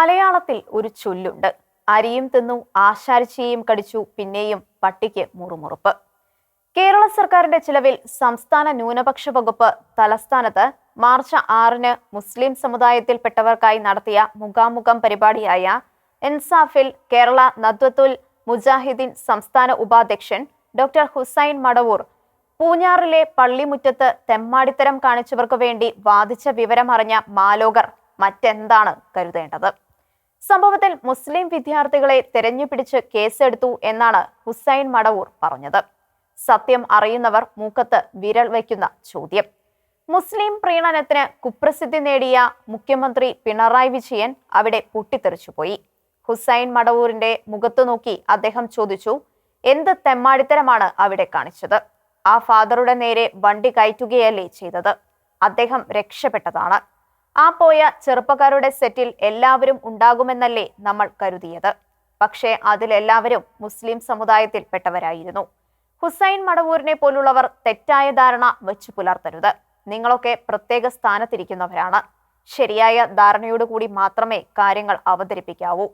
മലയാളത്തിൽ ഒരു ചൊല്ലുണ്ട്. അരിയും തിന്നു ആശാരിച്ചയും കടിച്ചു പിന്നെയും പട്ടിക്ക് മുറുമുറുപ്പ്. കേരള സർക്കാരിന്റെ ചിലവിൽ സംസ്ഥാന ന്യൂനപക്ഷ വകുപ്പ് തലസ്ഥാനത്ത് മാർച്ച് ആറിന് മുസ്ലിം സമുദായത്തിൽപ്പെട്ടവർക്കായി നടത്തിയ മുഖാമുഖം പരിപാടിയായ എൻസാഫിൽ കേരള നദ്വത്തുൽ മുജാഹിദ്ദീൻ സംസ്ഥാന ഉപാധ്യക്ഷൻ ഡോക്ടർ ഹുസൈൻ മടവൂർ പൂഞ്ഞാറിലെ പള്ളിമുറ്റത്ത് തെമ്മാടിത്തരം കാണിച്ചവർക്കു വേണ്ടി വാദിച്ച വിവരമറിഞ്ഞ മാലോകർ മറ്റെന്താണ് കരുതേണ്ടത്? സംഭവത്തിൽ മുസ്ലിം വിദ്യാർത്ഥികളെ തെരഞ്ഞുപിടിച്ച് കേസെടുത്തു എന്നാണ് ഹുസൈൻ മടവൂർ പറഞ്ഞത്. സത്യം അറിയുന്നവർ മൂക്കത്ത് വിരൽ വയ്ക്കുന്ന ചോദ്യം. മുസ്ലിം പ്രീണനത്തിന് കുപ്രസിദ്ധി നേടിയ മുഖ്യമന്ത്രി പിണറായി വിജയൻ അവിടെ പൊട്ടിത്തെറിച്ചുപോയി ഹുസൈൻ മടവൂരിന്റെ മുഖത്തു നോക്കി അദ്ദേഹം ചോദിച്ചു എന്ത് തെമ്മാടിത്തരമാണ് അവിടെ കാണിച്ചത്? ആ ഫാദറുടെ നേരെ വണ്ടി കയറ്റുകയല്ലേ ചെയ്തത്? അദ്ദേഹം രക്ഷപ്പെട്ടതാണ്. ആ പോയ ചെറുപ്പക്കാരുടെ സെറ്റിൽ എല്ലാവരും ഉണ്ടാകുമെന്നല്ലേ നമ്മൾ കരുതിയത്. പക്ഷേ അതിലെല്ലാവരും മുസ്ലിം സമുദായത്തിൽപ്പെട്ടവരായിരുന്നു ഹുസൈൻ മടവൂരിനെ പോലുള്ളവർ തെറ്റായ ധാരണ വെച്ചു പുലർത്തരുത്. നിങ്ങളൊക്കെ പ്രത്യേക സ്ഥാനത്തിരിക്കുന്നവരാണ്. ശരിയായ ധാരണയോടുകൂടി മാത്രമേ കാര്യങ്ങൾ അവതരിപ്പിക്കാവൂ.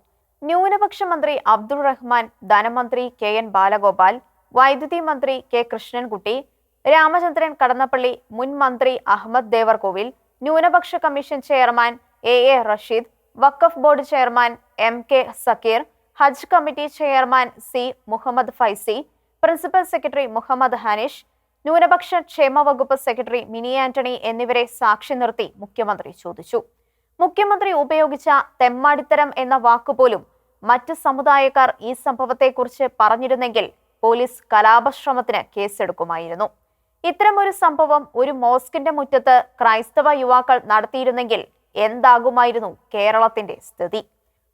ന്യൂനപക്ഷ മന്ത്രി അബ്ദുൾ റഹ്മാൻ ധനമന്ത്രി കെ എൻ ബാലഗോപാൽ വൈദ്യുതി മന്ത്രി കെ കൃഷ്ണൻകുട്ടി രാമചന്ദ്രൻ കടന്നപ്പള്ളി മുൻ മന്ത്രി അഹമ്മദ് ദേവർകോവിൽ ന്യൂനപക്ഷ commission chairman A A Rasheed Waqf board chairman M K Zakir Hajj committee chairman C Muhammad Faizy principal secretary Muhammad Hanish ന്യൂനപക്ഷ ക്ഷേമ വകുപ്പ് സെക്രട്ടറി മിനി ആന്റണി എന്നിവരെ സാക്ഷി നിർത്തി മുഖ്യമന്ത്രി ചോദിച്ചു. മുഖ്യമന്ത്രി ഉപയോഗിച്ച തെമ്മാടിത്തരം എന്ന വാക്കുപോലും മറ്റ് സമുദായക്കാർ ഈ സംഭവത്തെക്കുറിച്ച് പറഞ്ഞിരുന്നെങ്കിൽ പോലീസ് കലാപശ്രമത്തിന് കേസെടുക്കുമായിരുന്നു. ഇത്തരമൊരു സംഭവം ഒരു മോസ്കിന്റെ മുറ്റത്ത് ക്രൈസ്തവ യുവാക്കൾ നടത്തിയിരുന്നെങ്കിൽ എന്താകുമായിരുന്നു കേരളത്തിന്റെ സ്ഥിതി?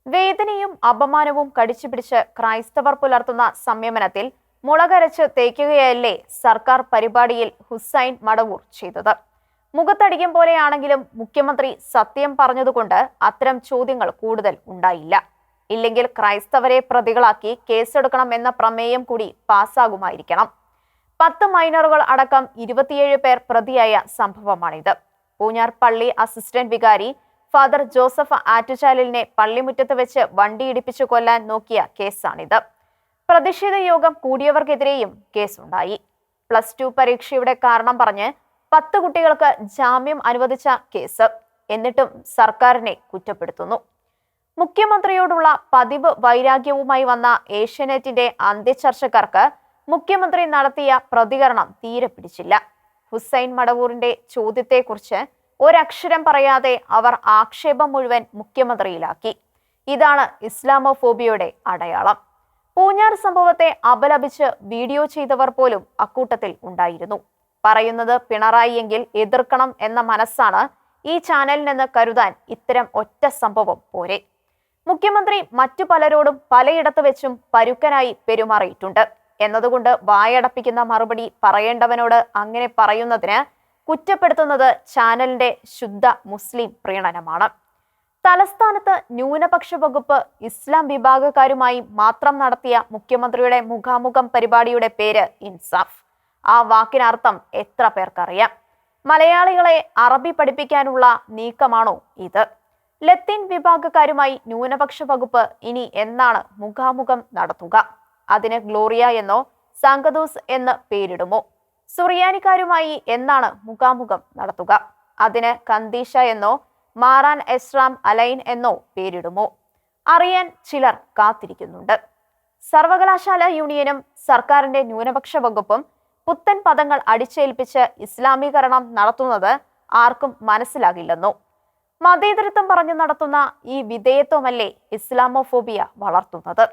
വേദനയും അപമാനവും കടിച്ചു പിടിച്ച് ക്രൈസ്തവർ പുലർത്തുന്ന സംയമനത്തിൽ മുളകരച്ച് തേക്കുകയല്ലേ സർക്കാർ പരിപാടിയിൽ ഹുസൈൻ മടവൂർ ചെയ്തത്? മുഖത്തടിക്കും പോലെയാണെങ്കിലും മുഖ്യമന്ത്രി സത്യം പറഞ്ഞതുകൊണ്ട് അത്തരം ചോദ്യങ്ങൾ കൂടുതൽ ഉണ്ടായില്ല. ഇല്ലെങ്കിൽ ക്രൈസ്തവരെ പ്രതികളാക്കി കേസെടുക്കണം എന്ന പ്രമേയം കൂടി പാസ്സാകുമായിരിക്കണം. പത്ത് മൈനറുകൾ അടക്കം ഇരുപത്തിയേഴ് പേർ പ്രതിയായ സംഭവമാണിത്. പൂഞ്ഞാർ പള്ളി അസിസ്റ്റന്റ് വികാരി ഫാദർ ജോസഫ് ആറ്റുചാലിലിനെ പള്ളിമുറ്റത്ത് വെച്ച് വണ്ടിയിടിപ്പിച്ചു കൊല്ലാൻ നോക്കിയ കേസാണിത്. പ്രതിഷേധ യോഗം കൂടിയവർക്കെതിരെയും കേസുണ്ടായി. പ്ലസ് ടു പരീക്ഷയുടെ കാരണം പറഞ്ഞ് പത്ത് കുട്ടികൾക്ക് ജാമ്യം അനുവദിച്ച കേസ്. എന്നിട്ടും സർക്കാരിനെ കുറ്റപ്പെടുത്തുന്നു. മുഖ്യമന്ത്രിയോടുള്ള പതിവ് വൈരാഗ്യവുമായി വന്ന ഏഷ്യാനെറ്റിന്റെ അന്ത്യചർച്ചക്കാർക്ക് മുഖ്യമന്ത്രി നടത്തിയ പ്രതികരണം തീരെ പിടിച്ചില്ല. ഹുസൈൻ മടവൂറിന്റെ ചോദ്യത്തെക്കുറിച്ച് ഒരക്ഷരം പറയാതെ അവർ ആക്ഷേപം മുഴുവൻ മുഖ്യമന്ത്രിയിലാക്കി. ഇതാണ് ഇസ്ലാമോഫോബിയയുടെ അടയാളം. പൂഞ്ഞാർ സംഭവത്തെ അപലപിച്ച് വീഡിയോ ചെയ്തവർ പോലും അക്കൂട്ടത്തിൽ ഉണ്ടായിരുന്നു. പറയുന്നത് പിണറായി എങ്കിൽ എതിർക്കണം എന്ന മനസ്സാണ് ഈ ചാനലിനെന്ന് കരുതാൻ ഇത്തരം ഒറ്റ സംഭവം പോരെ. മുഖ്യമന്ത്രി മറ്റു പലരോടും പലയിടത്ത് വെച്ചും പരുക്കനായി പെരുമാറിയിട്ടുണ്ട്. എന്നതുകൊണ്ട് വായടപ്പിക്കുന്ന മറുപടി പറയേണ്ടവനോട് അങ്ങനെ പറയുന്നതിന് കുറ്റപ്പെടുത്തുന്നത് ചാനലിന്റെ ശുദ്ധ മുസ്ലിം പ്രീണനമാണ്. തലസ്ഥാനത്ത് ന്യൂനപക്ഷ വകുപ്പ് ഇസ്ലാം വിഭാഗക്കാരുമായി മാത്രം നടത്തിയ മുഖ്യമന്ത്രിയുടെ മുഖാമുഖം പരിപാടിയുടെ പേര് ഇൻസാഫ്. ആ വാക്കിനർത്ഥം എത്ര പേർക്കറിയാം? മലയാളികളെ അറബി പഠിപ്പിക്കാനുള്ള നീക്കമാണോ ഇത്? ലത്തീൻ വിഭാഗക്കാരുമായി ന്യൂനപക്ഷ വകുപ്പ് ഇനി എന്നാണ് മുഖാമുഖം നടത്തുക? അതിന് ഗ്ലോറിയ എന്നോ സാങ്കദോസ് എന്ന് പേരിടുമോ? സുറിയാനിക്കാരുമായി എന്നാണ് മുഖാമുഖം നടത്തുക. അതിന് കന്തീഷ എന്നോ മാറാൻ എസ്രാം അലൈൻ എന്നോ പേരിടുമോ? അറിയാൻ ചിലർ കാത്തിരിക്കുന്നുണ്ട്. സർവകലാശാല യൂണിയനും സർക്കാരിന്റെ ന്യൂനപക്ഷ വകുപ്പും പുത്തൻ പദങ്ങൾ അടിച്ചേൽപ്പിച്ച് ഇസ്ലാമീകരണം നടത്തുന്നത് ആർക്കും മനസ്സിലാകില്ലെന്നോ? മതേതരത്വം പറഞ്ഞു നടത്തുന്ന ഈ വിധേയത്വമല്ലേ ഇസ്ലാമോഫോബിയ വളർത്തുന്നത്?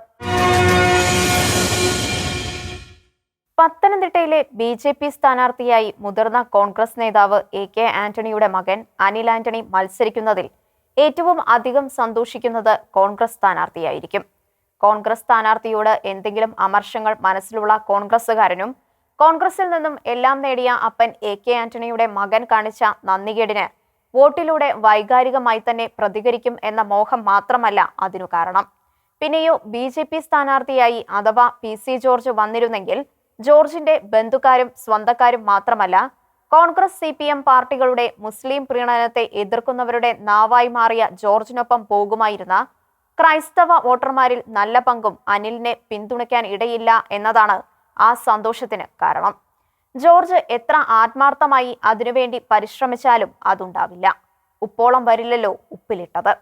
പത്തനംതിട്ടയിലെ ബി ജെ പി സ്ഥാനാർത്ഥിയായി മുതിർന്ന കോൺഗ്രസ് നേതാവ് എ കെ ആന്റണിയുടെ മകൻ അനിൽ ആന്റണി മത്സരിക്കുന്നതിൽ ഏറ്റവും അധികം സന്തോഷിക്കുന്നത് കോൺഗ്രസ് സ്ഥാനാർത്ഥിയായിരിക്കും. കോൺഗ്രസ് സ്ഥാനാർത്ഥിയോട് എന്തെങ്കിലും അമർഷങ്ങൾ മനസ്സിലുള്ള കോൺഗ്രസ്സുകാരനും കോൺഗ്രസിൽ നിന്നും എല്ലാം നേടിയ അപ്പൻ എ കെ ആന്റണിയുടെ മകൻ കാണിച്ച നന്ദികേടിന് വോട്ടിലൂടെ വൈകാരികമായി തന്നെ പ്രതികരിക്കും എന്ന മോഹം മാത്രമല്ല അതിനു കാരണം. പിന്നെയോ ബി ജെ പി സ്ഥാനാർത്ഥിയായി അഥവാ പി സി ജോർജ് വന്നിരുന്നെങ്കിൽ ജോർജിന്റെ ബന്ധുക്കാരും സ്വന്തക്കാരും മാത്രമല്ല കോൺഗ്രസ് സി പി എം പാർട്ടികളുടെ മുസ്ലിം പ്രീണനത്തെ എതിർക്കുന്നവരുടെ നാവായി മാറിയ ജോർജിനൊപ്പം പോകുമായിരുന്ന ക്രൈസ്തവ വോട്ടർമാരിൽ നല്ല പങ്കും അനിലിനെ പിന്തുണയ്ക്കാൻ ഇടയില്ല എന്നതാണ് ആ സന്തോഷത്തിന് കാരണം. ജോർജ് എത്ര ആത്മാർത്ഥമായി അതിനുവേണ്ടി പരിശ്രമിച്ചാലും അതുണ്ടാവില്ല. ഉപ്പോളം വരില്ലല്ലോ ഉപ്പിലിട്ടത്.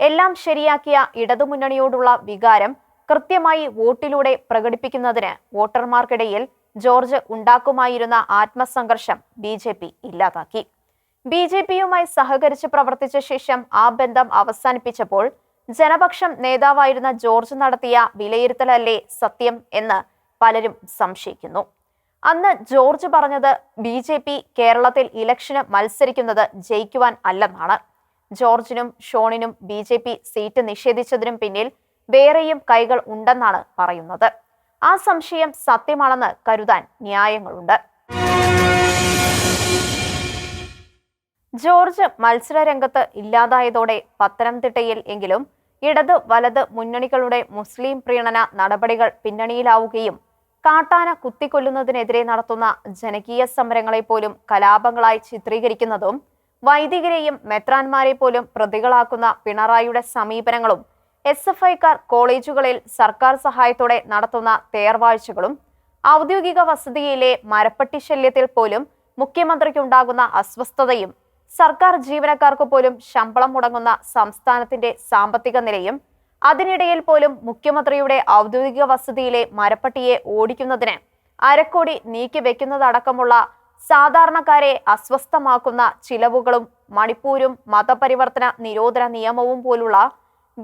എല്ലാം ശരിയാക്കിയ ഇടതുമുന്നണിയോടുള്ള വികാരം കൃത്യമായി വോട്ടിലൂടെ പ്രകടിപ്പിക്കുന്നതിന് വോട്ടർമാർക്കിടയിൽ ജോർജ് ഉണ്ടാക്കുമായിരുന്ന ആത്മസംഘർഷം ബി ജെ പി ഇല്ലാതാക്കി. ബി ജെ പിയുമായി സഹകരിച്ച് പ്രവർത്തിച്ച ശേഷം ആ ബന്ധം അവസാനിപ്പിച്ചപ്പോൾ ജനപക്ഷം നേതാവായിരുന്ന ജോർജ് നടത്തിയ വിലയിരുത്തലല്ലേ സത്യം എന്ന് പലരും സംശയിക്കുന്നു. അന്ന് ജോർജ് പറഞ്ഞത് ബി ജെ പി കേരളത്തിൽ ഇലക്ഷന് മത്സരിക്കുന്നത് ജയിക്കുവാൻ അല്ലെന്നാണ്. ജോർജിനും ഷോണിനും ബി ജെ പി സീറ്റ് നിഷേധിച്ചതിനും പിന്നിൽ വേറെയും കൈകൾ ഉണ്ടെന്നാണ് പറയുന്നത്. ആ സംശയം സത്യമാണെന്ന് കരുതാൻ ന്യായങ്ങളുണ്ട്. ജോർജ് മത്സരരംഗത്ത് ഇല്ലാതായതോടെ പത്തനംതിട്ടയിൽ എങ്കിലും ഇടത് വലത് മുന്നണികളുടെ മുസ്ലിം പ്രീണന നടപടികൾ പിന്നണിയിലാവുകയും കാട്ടാന കുത്തിക്കൊല്ലുന്നതിനെതിരെ നടത്തുന്ന ജനകീയ സമരങ്ങളെ പോലും കലാപങ്ങളായി ചിത്രീകരിക്കുന്നതും വൈദികരെയും മെത്രാന്മാരെ പോലും പ്രതികളാക്കുന്ന പിണറായിയുടെ സമീപനങ്ങളും എസ് എഫ് ഐക്കാർ കോളേജുകളിൽ സർക്കാർ സഹായത്തോടെ നടത്തുന്ന തേർവാഴ്ചകളും ഔദ്യോഗിക വസതിയിലെ മരപ്പട്ടി ശല്യത്തിൽ പോലും മുഖ്യമന്ത്രിക്കുണ്ടാകുന്ന അസ്വസ്ഥതയും സർക്കാർ ജീവനക്കാർക്ക് പോലും ശമ്പളം മുടങ്ങുന്ന സംസ്ഥാനത്തിന്റെ സാമ്പത്തിക നിലയും അതിനിടയിൽ പോലും മുഖ്യമന്ത്രിയുടെ ഔദ്യോഗിക വസതിയിലെ മരപ്പട്ടിയെ ഓടിക്കുന്നതിന് അരക്കോടി നീക്കി വെക്കുന്നതടക്കമുള്ള സാധാരണക്കാരെ അസ്വസ്ഥമാക്കുന്ന ചിലവുകളും മണിപ്പൂരും മതപരിവർത്തന നിരോധന നിയമവും പോലുള്ള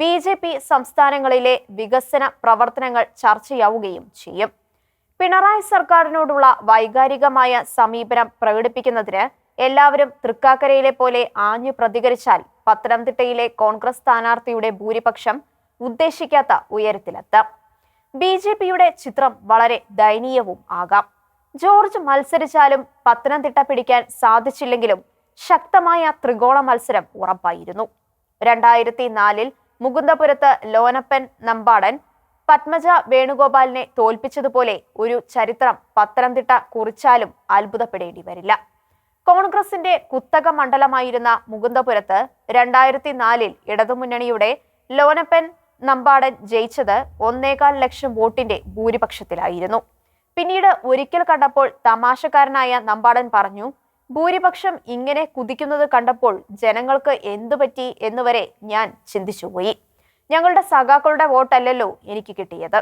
ബി ജെ പി സംസ്ഥാനങ്ങളിലെ വികസന പ്രവർത്തനങ്ങൾ ചർച്ചയാവുകയും ചെയ്യും. പിണറായി സർക്കാരിനോടുള്ള വൈകാരികമായ സമീപനം പ്രകടിപ്പിക്കുന്നതിന് എല്ലാവരും തൃക്കാക്കരയിലെ പോലെ ആഞ്ഞു പ്രതികരിച്ചാൽ പത്തനംതിട്ടയിലെ കോൺഗ്രസ് സ്ഥാനാർത്ഥിയുടെ ഭൂരിപക്ഷം ഉദ്ദേശിക്കാത്ത ഉയരത്തിലെത്താം. ബി ജെ പിയുടെ ചിത്രം വളരെ ദയനീയവും ആകാം. ജോർജ് മത്സരിച്ചാലും പത്തനംതിട്ട പിടിക്കാൻ സാധിച്ചില്ലെങ്കിലും ശക്തമായ ത്രികോണ മത്സരം ഉറപ്പായിരുന്നു. രണ്ടായിരത്തി നാലിൽ മുകുന്ദപുരത്ത് ലോനപ്പൻ നമ്പാടൻ പത്മജ വേണുഗോപാലിനെ തോൽപ്പിച്ചതുപോലെ ഒരു ചരിത്രം പത്തനംതിട്ട കുറിച്ചാലും അത്ഭുതപ്പെടേണ്ടി വരില്ല. കോൺഗ്രസിന്റെ കുത്തക മണ്ഡലമായിരുന്ന മുകുന്ദപുരത്ത് രണ്ടായിരത്തി നാലിൽ ഇടതുമുന്നണിയുടെ ലോനപ്പൻ നമ്പാടൻ ജയിച്ചത് ഒന്നേകാൽ ലക്ഷം വോട്ടിന്റെ ഭൂരിപക്ഷത്തിലായിരുന്നു. പിന്നീട് ഒരിക്കൽ കണ്ടപ്പോൾ തമാശക്കാരനായ നമ്പാടൻ പറഞ്ഞു ഭൂരിപക്ഷം ഇങ്ങനെ കുതിക്കുന്നത് കണ്ടപ്പോൾ ജനങ്ങൾക്ക് എന്തു പറ്റി എന്നുവരെ ഞാൻ ചിന്തിച്ചുപോയി ഞങ്ങളുടെ സഖാക്കളുടെ വോട്ടല്ലല്ലോ എനിക്ക് കിട്ടിയത്.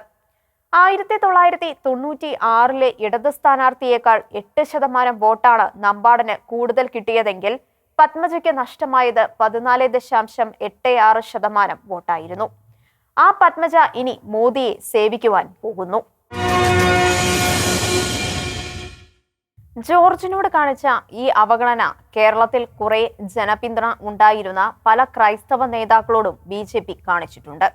ആയിരത്തി തൊള്ളായിരത്തി തൊണ്ണൂറ്റി ആറിലെ ഇടത് സ്ഥാനാർത്ഥിയേക്കാൾ എട്ട് ശതമാനം വോട്ടാണ് നമ്പാടന് കൂടുതൽ കിട്ടിയതെങ്കിൽ പത്മജയ്ക്ക് നഷ്ടമായത് പതിനാല് ദശാംശം എട്ട് ആറ് ശതമാനം വോട്ടായിരുന്നു. ആ പത്മജ ഇനി മോദിയെ സേവിക്കുവാൻ പോകുന്നു. ജോർജിനോട് കാണിച്ച ഈ അവഗണന കേരളത്തിൽ കുറെ ജനപിന്തുണ ഉണ്ടായിരുന്ന പല ക്രൈസ്തവ നേതാക്കളോടും ബി ജെ പി കാണിച്ചിട്ടുണ്ട്.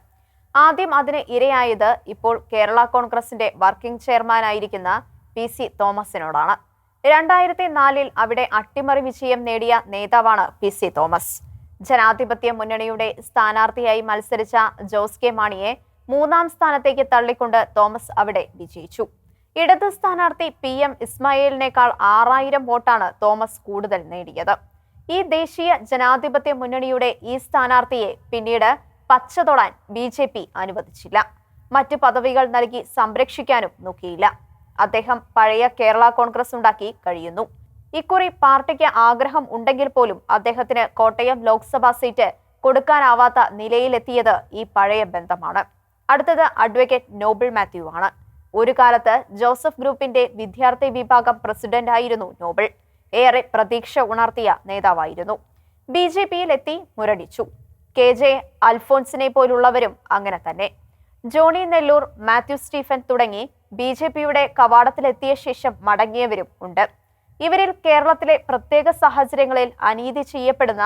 ആദ്യം അതിന് ഇരയായത് ഇപ്പോൾ കേരള കോൺഗ്രസിന്റെ വർക്കിംഗ് ചെയർമാനായിരിക്കുന്ന പി സി തോമസിനോടാണ്. രണ്ടായിരത്തി നാലിൽ അവിടെ അട്ടിമറി വിജയം നേടിയ നേതാവാണ് പി സി തോമസ്. ജനാധിപത്യ മുന്നണിയുടെ സ്ഥാനാർത്ഥിയായി മത്സരിച്ച ജോസ് കെ മാണിയെ മൂന്നാം സ്ഥാനത്തേക്ക് തള്ളിക്കൊണ്ട് തോമസ് അവിടെ വിജയിച്ചു. ഇടത് സ്ഥാനാർത്ഥി പി എം ഇസ്മായേലിനേക്കാൾ ആറായിരം വോട്ടാണ് തോമസ് കൂടുതൽ നേടിയത്. ഈ ദേശീയ ജനാധിപത്യ മുന്നണിയുടെ ഈ സ്ഥാനാർത്ഥിയെ പിന്നീട് പച്ച തൊടാൻ ബി ജെ പി അനുവദിച്ചില്ല. മറ്റു പദവികൾ നൽകി സംരക്ഷിക്കാനും നോക്കിയില്ല. അദ്ദേഹം പഴയ കേരള കോൺഗ്രസ് ഉണ്ടാക്കി കഴിയുന്നു. ഇക്കുറി പാർട്ടിക്ക് ആഗ്രഹം ഉണ്ടെങ്കിൽ പോലും അദ്ദേഹത്തിന് കോട്ടയം ലോക്സഭാ സീറ്റ് കൊടുക്കാനാവാത്ത നിലയിലെത്തിയത് ഈ പഴയ ബന്ധമാണ്. അടുത്തത് അഡ്വക്കേറ്റ് നോബിൾ മാത്യു ആണ്. ഒരു കാലത്ത് ജോസഫ് ഗ്രൂപ്പിന്റെ വിദ്യാർത്ഥി വിഭാഗം പ്രസിഡന്റ് ആയിരുന്നു നോബിൾ ഏറെ പ്രതീക്ഷ ഉണർത്തിയ നേതാവായിരുന്നു. ബി ജെ പിയിൽ എത്തി മുരടിച്ചു. കെ ജെ അൽഫോൺസിനെ പോലുള്ളവരും അങ്ങനെ തന്നെ. ജോണി നെല്ലൂർ മാത്യു സ്റ്റീഫൻ തുടങ്ങി ബി ജെ പിയുടെ കവാടത്തിലെത്തിയ ശേഷം മടങ്ങിയവരും ഉണ്ട്. ഇവരിൽ കേരളത്തിലെ പ്രത്യേക സാഹചര്യങ്ങളിൽ അനീതി ചെയ്യപ്പെടുന്ന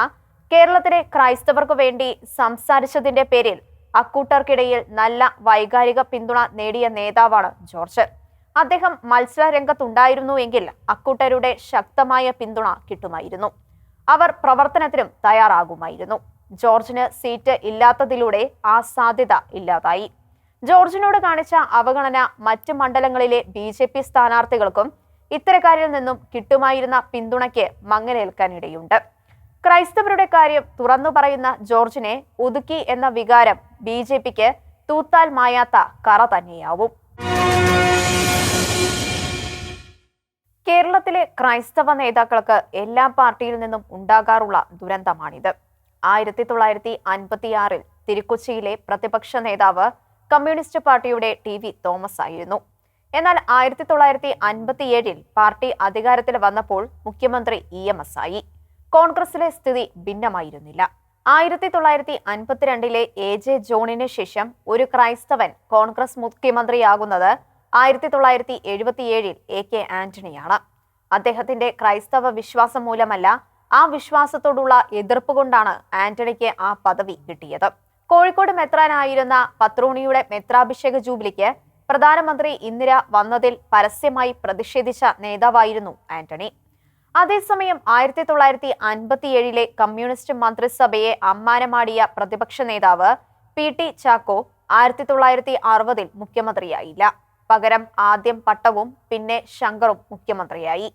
കേരളത്തിലെ ക്രൈസ്തവർക്ക് വേണ്ടി സംസാരിച്ചതിന്റെ പേരിൽ അക്കൂട്ടർക്കിടയിൽ നല്ല വൈകാരിക പിന്തുണ നേടിയ നേതാവാണ് ജോർജ്. അദ്ദേഹം മത്സര രംഗത്തുണ്ടായിരുന്നു എങ്കിൽ അക്കൂട്ടരുടെ ശക്തമായ പിന്തുണ കിട്ടുമായിരുന്നു. അവർ പ്രവർത്തനത്തിനും തയ്യാറാകുമായിരുന്നു. ജോർജിന് സീറ്റ് ഇല്ലാത്തതിലൂടെ ആ സാധ്യത ഇല്ലാതായി. ജോർജിനോട് കാണിച്ച അവഗണന മറ്റ് മണ്ഡലങ്ങളിലെ ബി ജെ പി സ്ഥാനാർത്ഥികൾക്കും ഇത്തരക്കാരിൽ നിന്നും കിട്ടുമായിരുന്ന പിന്തുണയ്ക്ക് മങ്ങലേൽക്കാനിടയുണ്ട്. ക്രൈസ്തവരുടെ കാര്യം തുറന്നു പറയുന്ന ജോർജിനെ ഒതുക്കി എന്ന വികാരം ബി ജെ പിക്ക് തൂത്താൽ മായാത്ത കറ തന്നെയാവും. കേരളത്തിലെ ക്രൈസ്തവ നേതാക്കൾക്ക് എല്ലാ പാർട്ടിയിൽ നിന്നും ഉണ്ടാകാറുള്ള ദുരന്തമാണിത്. ആയിരത്തി തൊള്ളായിരത്തി അൻപത്തിയാറിൽ തിരുക്കൊച്ചിയിലെ പ്രതിപക്ഷ നേതാവ് കമ്മ്യൂണിസ്റ്റ് പാർട്ടിയുടെ ടി വി തോമസ് ആയിരുന്നു. എന്നാൽ ആയിരത്തി തൊള്ളായിരത്തി അൻപത്തിയേഴിൽ പാർട്ടി അധികാരത്തിൽ വന്നപ്പോൾ മുഖ്യമന്ത്രി ഇ എം എസ് ആയി. കോൺഗ്രസിലെ സ്ഥിതി ഭിന്നമായിരുന്നില്ല. ആയിരത്തി തൊള്ളായിരത്തി അൻപത്തിരണ്ടിലെ എ ജെ ജോണിന് ശേഷം ഒരു ക്രൈസ്തവൻ കോൺഗ്രസ് മുഖ്യമന്ത്രിയാകുന്നത് ആയിരത്തി തൊള്ളായിരത്തി എഴുപത്തിയേഴിൽ എ കെ ആന്റണിയാണ്. അദ്ദേഹത്തിന്റെ ക്രൈസ്തവ വിശ്വാസം മൂലമല്ല ആ വിശ്വാസത്തോടുള്ള എതിർപ്പ് കൊണ്ടാണ് ആന്റണിക്ക് ആ പദവി കിട്ടിയത്. കോഴിക്കോട് മെത്രാനായിരുന്ന പത്രോണിയുടെ മെത്രാഭിഷേക ജൂബിലിക്ക് പ്രധാനമന്ത്രി ഇന്ദിര വന്നതിൽ പരസ്യമായി പ്രതിഷേധിച്ച നേതാവായിരുന്നു ആന്റണി. അതേസമയം ആയിരത്തി തൊള്ളായിരത്തി അൻപത്തിയേഴിലെ കമ്മ്യൂണിസ്റ്റ് മന്ത്രിസഭയെ അമ്മാനമാടിയ പ്രതിപക്ഷ നേതാവ് പി ടി ചാക്കോ ആയിരത്തി തൊള്ളായിരത്തി അറുപതിൽ മുഖ്യമന്ത്രിയായില്ല. പകരം ആദ്യം പട്ടവും പിന്നെ ശങ്കറും മുഖ്യമന്ത്രിയായി.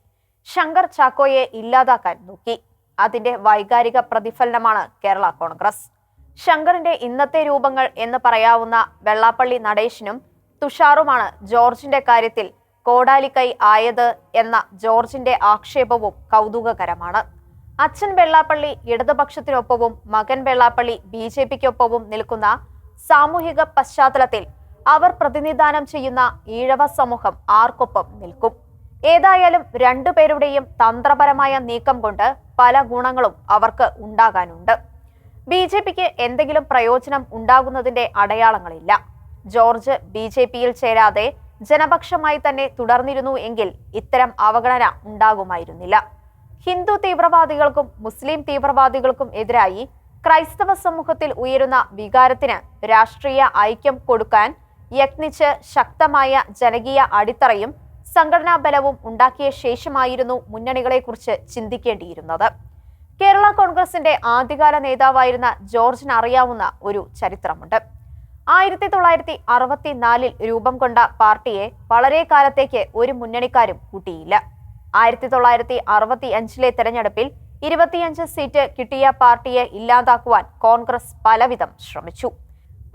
ശങ്കർ ചാക്കോയെ ഇല്ലാതാക്കാൻ നോക്കി. അതിന്റെ വൈകാരിക പ്രതിഫലനമാണ് കേരള കോൺഗ്രസ്. ശങ്കറിന്റെ ഇന്നത്തെ രൂപങ്ങൾ എന്ന് പറയാവുന്ന വെള്ളാപ്പള്ളി നടേശനും തുഷാറുമാണ് ജോർജിന്റെ കാര്യത്തിൽ കോടാലിക്കൈ ആയത് എന്ന ജോർജിന്റെ ആക്ഷേപവും കൗതുകകരമാണ്. അച്ഛൻ വെള്ളാപ്പള്ളി ഇടതുപക്ഷത്തിനൊപ്പവും മകൻ വെള്ളാപ്പള്ളി ബി ജെ പിക്കൊപ്പവും നിൽക്കുന്ന സാമൂഹിക പശ്ചാത്തലത്തിൽ അവർ പ്രതിനിധാനം ചെയ്യുന്ന ഈഴവ സമൂഹം ആർക്കൊപ്പം നിൽക്കും. ഏതായാലും രണ്ടുപേരുടെയും തന്ത്രപരമായ നീക്കം കൊണ്ട് പല ഗുണങ്ങളും അവർക്ക് ഉണ്ടാകാനുണ്ട്. ബി ജെ പിക്ക് എന്തെങ്കിലും പ്രയോജനം ഉണ്ടാകുന്നതിന്റെ അടയാളങ്ങളില്ല. ജോർജ് ബി ജെ പിയിൽ ചേരാതെ ജനപക്ഷമായി തന്നെ തുടർന്നിരുന്നു എങ്കിൽ ഇത്തരം അവഗണന ഉണ്ടാകുമായിരുന്നില്ല. ഹിന്ദു തീവ്രവാദികൾക്കും മുസ്ലിം തീവ്രവാദികൾക്കും എതിരായി ക്രൈസ്തവ സമൂഹത്തിൽ ഉയരുന്ന വികാരത്തിന് രാഷ്ട്രീയ ഐക്യം കൊടുക്കാൻ യത്നിച്ച് ശക്തമായ ജനകീയ അടിത്തറയും സംഘടനാ ബലവും ഉണ്ടാക്കിയ ശേഷമായിരുന്നു മുന്നണികളെക്കുറിച്ച് ചിന്തിക്കേണ്ടിയിരുന്നത്. കേരള കോൺഗ്രസിന്റെ ആദ്യകാല നേതാവായിരുന്ന ജോർജിന് അറിയാവുന്ന ഒരു ചരിത്രമുണ്ട്. ആയിരത്തി തൊള്ളായിരത്തി അറുപത്തിനാലിൽ രൂപം കൊണ്ട പാർട്ടിയെ വളരെ കാലത്തേക്ക് ഒരു മുന്നണിക്കാരും കൂട്ടിയില്ല. ആയിരത്തി തൊള്ളായിരത്തി അറുപത്തി അഞ്ചിലെ തെരഞ്ഞെടുപ്പിൽ ഇരുപത്തിയഞ്ച് സീറ്റ് കിട്ടിയ പാർട്ടിയെ ഇല്ലാതാക്കുവാൻ കോൺഗ്രസ് പലവിധം ശ്രമിച്ചു.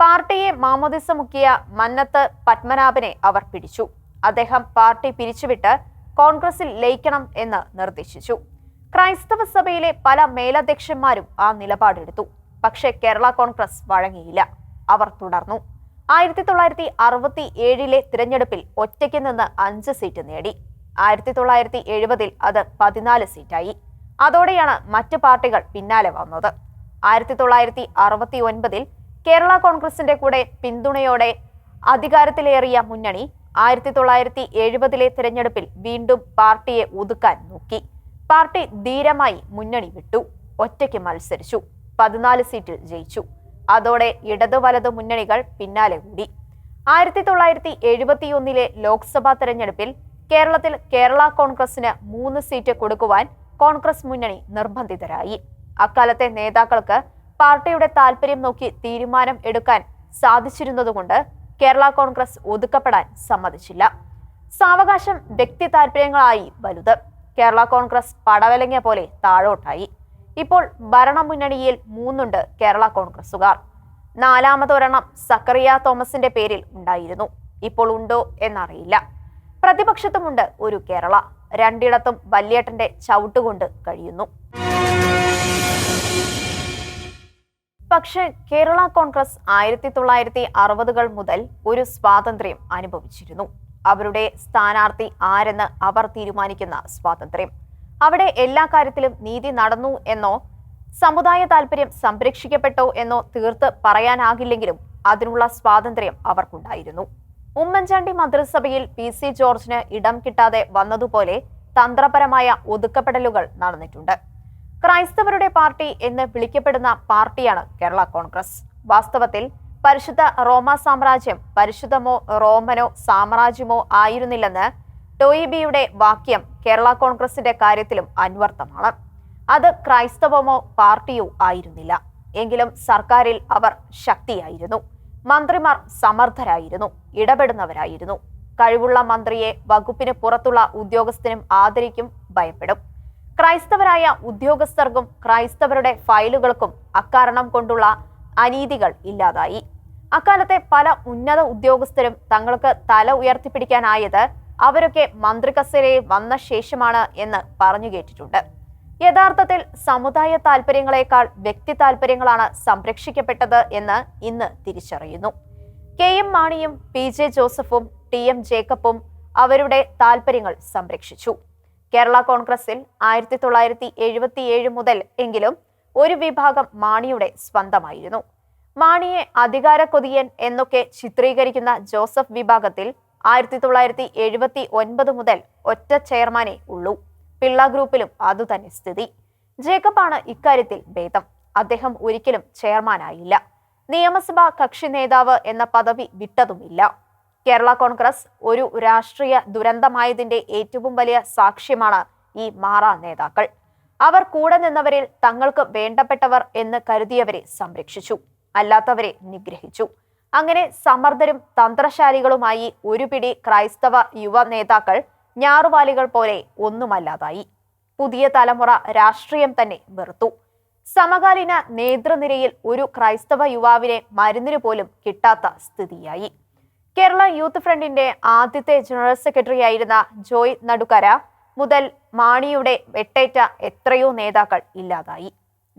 പാർട്ടിയെ മാമോദിസ മുക്കിയ മന്നത്ത് പത്മനാഭനെ അവർ പിടിച്ചു. അദ്ദേഹം പാർട്ടി പിരിച്ചുവിട്ട് കോൺഗ്രസിൽ ലയിക്കണം എന്ന് നിർദ്ദേശിച്ചു. ക്രൈസ്തവ സഭയിലെ പല മേലധ്യക്ഷന്മാരും ആ നിലപാടെടുത്തു. പക്ഷേ കേരള കോൺഗ്രസ് വഴങ്ങിയില്ല. അവർ തുടർന്നു. ആയിരത്തി തൊള്ളായിരത്തി അറുപത്തി ഏഴിലെ തിരഞ്ഞെടുപ്പിൽ ഒറ്റയ്ക്ക് നിന്ന് അഞ്ച് സീറ്റ് നേടി. ആയിരത്തി തൊള്ളായിരത്തി എഴുപതിൽ അത് പതിനാല് സീറ്റായി. അതോടെയാണ് മറ്റ് പാർട്ടികൾ പിന്നാലെ വന്നത്. ആയിരത്തി തൊള്ളായിരത്തി അറുപത്തി ഒൻപതിൽ കേരള കോൺഗ്രസിന്റെ കൂടെ പിന്തുണയോടെ അധികാരത്തിലേറിയ മുന്നണി ആയിരത്തി തൊള്ളായിരത്തി എഴുപതിലെ തിരഞ്ഞെടുപ്പിൽ വീണ്ടും പാർട്ടിയെ ഒതുക്കാൻ നോക്കി. പാർട്ടി ധീരമായി മുന്നണി വിട്ടു. ഒറ്റയ്ക്ക് മത്സരിച്ചു. പതിനാല് സീറ്റിൽ ജയിച്ചു. അതോടെ ഇടതു വലതു മുന്നണികൾ പിന്നാലെ കൂടി. ആയിരത്തി തൊള്ളായിരത്തി എഴുപത്തിയൊന്നിലെ ലോക്സഭാ തെരഞ്ഞെടുപ്പിൽ കേരളത്തിൽ കേരള കോൺഗ്രസിന് മൂന്ന് സീറ്റ് കൊടുക്കുവാൻ കോൺഗ്രസ് മുന്നണി നിർബന്ധിതരായി. അക്കാലത്തെ നേതാക്കൾക്ക് പാർട്ടിയുടെ താൽപര്യം നോക്കി തീരുമാനം എടുക്കാൻ സാധിച്ചിരുന്നതുകൊണ്ട് കേരള കോൺഗ്രസ് ഒതുക്കപ്പെടാൻ സമ്മതിച്ചില്ല. സാവകാശം വ്യക്തി താൽപര്യങ്ങളായി വലുത്. കേരള കോൺഗ്രസ് പടവലങ്ങിയ പോലെ താഴോട്ടായി. ഇപ്പോൾ ഭരണമുന്നണിയിൽ മൂന്നുണ്ട് കേരള കോൺഗ്രസുകാർ നാലാമതൊരെണ്ണം സക്കറിയ തോമസിന്റെ പേരിൽ ഉണ്ടായിരുന്നു. ഇപ്പോൾ ഉണ്ടോ എന്നറിയില്ല. പ്രതിപക്ഷത്തുമുണ്ട് ഒരു കേരള. രണ്ടിടത്തും വല്യേട്ടന്റെ ചവിട്ടുകൊണ്ട് കഴിയുന്നു. പക്ഷേ കേരള കോൺഗ്രസ് ആയിരത്തി തൊള്ളായിരത്തി അറുപതുകൾ മുതൽ ഒരു സ്വാതന്ത്ര്യം അനുഭവിച്ചിരുന്നു. അവരുടെ സ്ഥാനാർത്ഥി ആരെന്ന് അവർ തീരുമാനിക്കുന്ന സ്വാതന്ത്ര്യം. അവിടെ എല്ലാ കാര്യത്തിലും നീതി നടന്നു എന്നോ സമുദായ താല്പര്യം സംരക്ഷിക്കപ്പെട്ടോ എന്നോ തീർത്ത് പറയാനാകില്ലെങ്കിലും അതിനുള്ള സ്വാതന്ത്ര്യം അവർക്കുണ്ടായിരുന്നു. ഉമ്മൻചാണ്ടി മന്ത്രിസഭയിൽ പി സി ജോർജിന് ഇടം കിട്ടാതെ വന്നതുപോലെ തന്ത്രപരമായ ഒതുക്കപ്പെടലുകൾ നടന്നിട്ടുണ്ട്. ക്രൈസ്തവരുടെ പാർട്ടി എന്ന് വിളിക്കപ്പെടുന്ന പാർട്ടിയാണ് കേരള കോൺഗ്രസ്. വാസ്തവത്തിൽ പരിശുദ്ധ റോമ സാമ്രാജ്യം പരിശുദ്ധമോ റോമനോ സാമ്രാജ്യമോ ആയിരുന്നില്ലെന്ന് ടോയിബിയുടെ വാക്യം കേരള കോൺഗ്രസിന്റെ കാര്യത്തിലും അന്വർത്ഥമാണ്. അത് ക്രൈസ്തവമോ പാർട്ടിയോ ആയിരുന്നില്ല. എങ്കിലും സർക്കാരിൽ അവർ ശക്തിയായിരുന്നു. മന്ത്രിമാർ സമർത്ഥരായിരുന്നു. ഇടപെടുന്നവരായിരുന്നു. കഴിവുള്ള മന്ത്രിയെ വകുപ്പിന് പുറത്തുള്ള ഉദ്യോഗസ്ഥനും ആദരിക്കും ഭയപ്പെടും. ക്രൈസ്തവരായ ഉദ്യോഗസ്ഥർക്കും ക്രൈസ്തവരുടെ ഫയലുകൾക്കും അക്കാരണം കൊണ്ടുള്ള അനീതികൾ ഇല്ലാതായി. അക്കാലത്തെ പല ഉന്നത ഉദ്യോഗസ്ഥരും തങ്ങൾക്ക് തല ഉയർത്തിപ്പിടിക്കാനായത് അവരൊക്കെ മന്ത്രി കസേരയിൽ വന്ന ശേഷമാണ് എന്ന് പറഞ്ഞു കേട്ടിട്ടുണ്ട്. യഥാർത്ഥത്തിൽ സമുദായ താല്പര്യങ്ങളെക്കാൾ വ്യക്തി താല്പര്യങ്ങളാണ് സംരക്ഷിക്കപ്പെട്ടത് എന്ന് ഇന്ന് തിരിച്ചറിയുന്നു. കെ എം മാണിയും പി ജെ ജോസഫും ടി എം ജേക്കബും അവരുടെ താല്പര്യങ്ങൾ സംരക്ഷിച്ചു. കേരള കോൺഗ്രസിൽ ആയിരത്തി തൊള്ളായിരത്തി എഴുപത്തിയേഴ് മുതൽ എങ്കിലും ഒരു വിഭാഗം മാണിയുടെ സ്വന്തമായിരുന്നു. മാണിയെ അധികാര കൊതിയൻ എന്നൊക്കെ ചിത്രീകരിക്കുന്ന ജോസഫ് വിഭാഗത്തിൽ ആയിരത്തി തൊള്ളായിരത്തി എഴുപത്തി ഒൻപത് മുതൽ ഒറ്റ ചെയർമാനേ ഉള്ളൂ. പിള്ള ഗ്രൂപ്പിലും അതുതന്നെ സ്ഥിതി. ജേക്കബാണ് ഇക്കാര്യത്തിൽ ഭേദം. അദ്ദേഹം ഒരിക്കലും ചെയർമാനായില്ല. നിയമസഭാ കക്ഷി നേതാവ് എന്ന പദവി വിട്ടതുമില്ല. കേരള കോൺഗ്രസ് ഒരു രാഷ്ട്രീയ ദുരന്തമായതിന്റെ ഏറ്റവും വലിയ സാക്ഷ്യമാണ് ഈ മാറാ നേതാക്കൾ. അവർ കൂടെ നിന്നവരിൽ തങ്ങൾക്ക് വേണ്ടപ്പെട്ടവർ എന്ന് കരുതിയവരെ സംരക്ഷിച്ചു. അല്ലാത്തവരെ നിഗ്രഹിച്ചു. അങ്ങനെ സമർദ്ദരും തന്ത്രശാലികളുമായി ഒരുപിടി ക്രൈസ്തവ യുവ നേതാക്കൾ ഞാറുവാലികൾ പോലെ ഒന്നുമല്ലാതായി. പുതിയ തലമുറ രാഷ്ട്രീയം തന്നെ വെറുത്തു. സമകാലീന നേതൃനിരയിൽ ഒരു ക്രൈസ്തവ യുവാവിനെ മരുന്നിന് പോലും കിട്ടാത്ത സ്ഥിതിയായി. കേരള യൂത്ത് ഫ്രണ്ടിന്റെ ആദ്യത്തെ ജനറൽ സെക്രട്ടറി ആയിരുന്ന ജോയ് നടുക്കര മുതൽ മാണിയുടെ വെട്ടേറ്റ എത്രയോ നേതാക്കൾ ഇല്ലാതായി.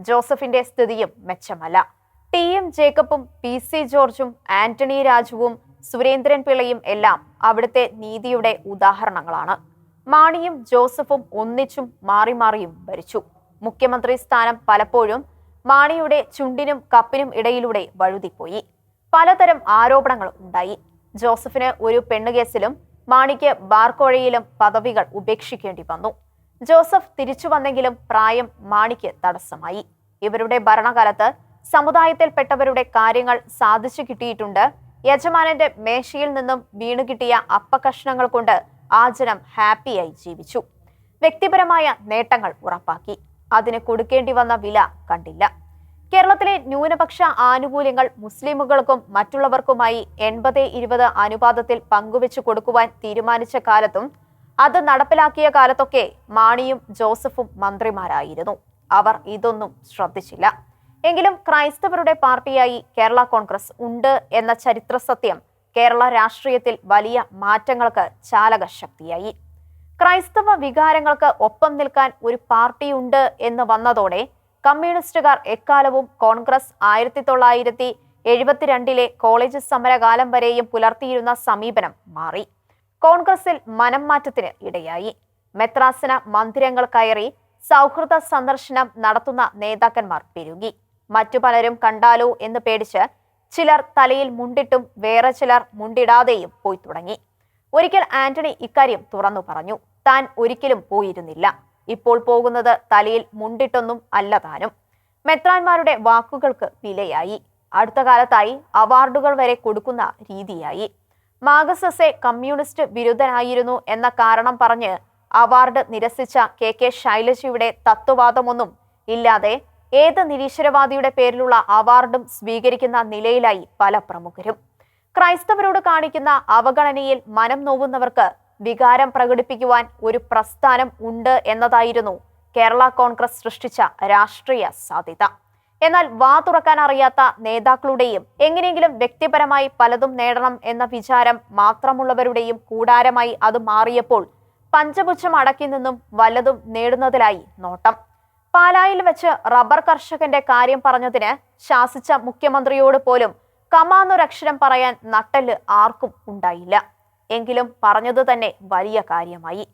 ജോസഫിന്റെ സ്ഥിതിയും മെച്ചമല്ല. ടി എം ജേക്കബും പി സി ജോർജും ആന്റണി രാജുവും സുരേന്ദ്രൻ പിള്ളയും എല്ലാം അവിടുത്തെ നീതിയുടെ ഉദാഹരണങ്ങളാണ്. മാണിയും ജോസഫും ഒന്നിച്ചും മാറി മാറിയും ഭരിച്ചു. മുഖ്യമന്ത്രി സ്ഥാനം പലപ്പോഴും മാണിയുടെ ചുണ്ടിനും കപ്പിനും ഇടയിലൂടെ വഴുതിപ്പോയി. പലതരം ആരോപണങ്ങൾ ഉണ്ടായി. ജോസഫിന് ഒരു പെണ്ണുകേസിലും മാണിക്ക് ബാർക്കോഴയിലും പദവികൾ ഉപേക്ഷിക്കേണ്ടി വന്നു. ജോസഫ് തിരിച്ചു വന്നെങ്കിലും പ്രായം മാണിക്ക് തടസ്സമായി. ഇവരുടെ ഭരണകാലത്ത് സമുദായത്തിൽപ്പെട്ടവരുടെ കാര്യങ്ങൾ സാധിച്ചു കിട്ടിയിട്ടുണ്ട്. യജമാനന്റെ മേശയിൽ നിന്നും വീണു കിട്ടിയ അപ്പകഷ്ണങ്ങൾ കൊണ്ട് ആ ജനം ഹാപ്പിയായി ജീവിച്ചു. വ്യക്തിപരമായ നേട്ടങ്ങൾ ഉറപ്പാക്കി. അതിന് കൊടുക്കേണ്ടി വന്ന വില കണ്ടില്ല. കേരളത്തിലെ ന്യൂനപക്ഷ ആനുകൂല്യങ്ങൾ മുസ്ലിമുകൾക്കും മറ്റുള്ളവർക്കുമായി എൺപത് ഇരുപത് അനുപാതത്തിൽ പങ്കുവെച്ചു കൊടുക്കുവാൻ തീരുമാനിച്ച കാലത്തും അത് നടപ്പിലാക്കിയ കാലത്തൊക്കെ മാണിയും ജോസഫും മന്ത്രിമാരായിരുന്നു. അവർ ഇതൊന്നും ശ്രദ്ധിച്ചില്ല. എങ്കിലും ക്രൈസ്തവരുടെ പാർട്ടിയായി കേരള കോൺഗ്രസ് ഉണ്ട് എന്ന ചരിത്ര സത്യം കേരള രാഷ്ട്രീയത്തിൽ വലിയ മാറ്റങ്ങൾക്ക് ചാലക ശക്തിയായി ക്രൈസ്തവ വികാരങ്ങൾക്ക് ഒപ്പം നിൽക്കാൻ ഒരു പാർട്ടിയുണ്ട് എന്ന് വന്നതോടെ കമ്മ്യൂണിസ്റ്റുകാർ എക്കാലവും കോൺഗ്രസ് ആയിരത്തി തൊള്ളായിരത്തി എഴുപത്തിരണ്ടിലെ കോളേജ് സമരകാലം വരെയും പുലർത്തിയിരുന്ന സമീപനം മാറി. കോൺഗ്രസിൽ മനം മാറ്റത്തിന് ഇടയായി. മെത്രാസന മന്ദിരങ്ങൾ കയറി സൗഹൃദ സന്ദർശനം നടത്തുന്ന നേതാക്കന്മാർ പെരുകി. മറ്റു പലരും കണ്ടാലോ എന്ന് പേടിച്ച് ചിലർ തലയിൽ മുണ്ടിട്ടും വേറെ ചിലർ മുണ്ടിടാതെയും പോയി തുടങ്ങി. ഒരിക്കൽ ആന്റണി ഇക്കാര്യം തുറന്നു പറഞ്ഞു. താൻ ഒരിക്കലും പോയിരുന്നില്ല. ഇപ്പോൾ പോകുന്നത് തലയിൽ മുണ്ടിട്ടൊന്നും അല്ല താനും. മെത്രാന്മാരുടെ വാക്കുകൾക്ക് വിലയായി. അടുത്ത കാലത്തായി അവാർഡുകൾ വരെ കൊടുക്കുന്ന രീതിയായി. മാഗസസെ കമ്മ്യൂണിസ്റ്റ് വിരുദ്ധനായിരുന്നു എന്ന കാരണം പറഞ്ഞ് അവാർഡ് നിരസിച്ച കെ കെ ശൈലജയുടെ തത്വവാദമൊന്നും ഇല്ലാതെ ഏത് നിരീശ്വരവാദിയുടെ പേരിലുള്ള അവാർഡും സ്വീകരിക്കുന്ന നിലയിലായി പല പ്രമുഖരും. ക്രൈസ്തവരോട് കാണിക്കുന്ന അവഗണനയിൽ മനം നോവുന്നവർക്ക് വികാരം പ്രകടിപ്പിക്കുവാൻ ഒരു പ്രസ്ഥാനം ഉണ്ട് എന്നതായിരുന്നു കേരള കോൺഗ്രസ് സൃഷ്ടിച്ച രാഷ്ട്രീയ സാധ്യത. എന്നാൽ വാ തുറക്കാൻ അറിയാത്ത നേതാക്കളുടെയും എങ്ങനെയെങ്കിലും വ്യക്തിപരമായി പലതും നേടണം എന്ന വിചാരം മാത്രമുള്ളവരുടെയും കൂടാരമായി അത് മാറിയപ്പോൾ പഞ്ചപുച്ഛം അടക്കി നിന്നും വല്ലതും നേടുന്നതിലായി നോട്ടം. പാലായിൽ വെച്ച് റബ്ബർ കർഷകന്റെ കാര്യം പറഞ്ഞതിന് ശാസിച്ച മുഖ്യമന്ത്രിയോട് പോലും കമാന്നൊരക്ഷരം പറയാൻ നട്ടൽ ആർക്കും ഉണ്ടായില്ല. എങ്കിലും പറഞ്ഞത് തന്നെ വലിയ കാര്യമായി.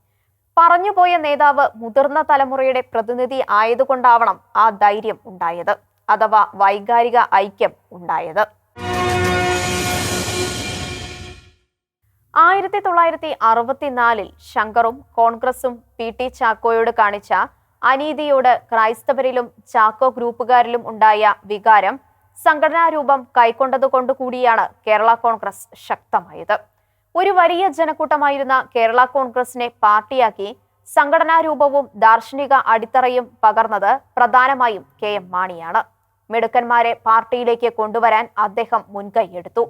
പറഞ്ഞുപോയ നേതാവ് മുതിർന്ന തലമുറയുടെ പ്രതിനിധി ആയതുകൊണ്ടാവണം ആ ധൈര്യം ഉണ്ടായത് അഥവാ വൈകാരിക ഐക്യം ഉണ്ടായത്. ആയിരത്തി തൊള്ളായിരത്തി അറുപത്തിനാലിൽ ശങ്കറും കോൺഗ്രസും പി ടി ചാക്കോയോട് കാണിച്ച അനീതിയോട് ക്രൈസ്തവരിലും ചാക്കോ ഗ്രൂപ്പുകാരിലും ഉണ്ടായ വികാരം സംഘടനാരൂപം കൈക്കൊണ്ടതുകൊണ്ട് കൂടിയാണ് കേരള കോൺഗ്രസ് ശക്തമായത്. ഒരു വലിയ ജനക്കൂട്ടമായിരുന്ന കേരള കോൺഗ്രസിനെ പാർട്ടിയാക്കി സംഘടനാരൂപവും ദാർശനിക അടിത്തറയും പകർന്നത് പ്രധാനമായും കെ എം മാണിയാണ്. മിടുക്കന്മാരെ പാർട്ടിയിലേക്ക് കൊണ്ടുവരാൻ അദ്ദേഹം മുൻകൈയെടുത്തു.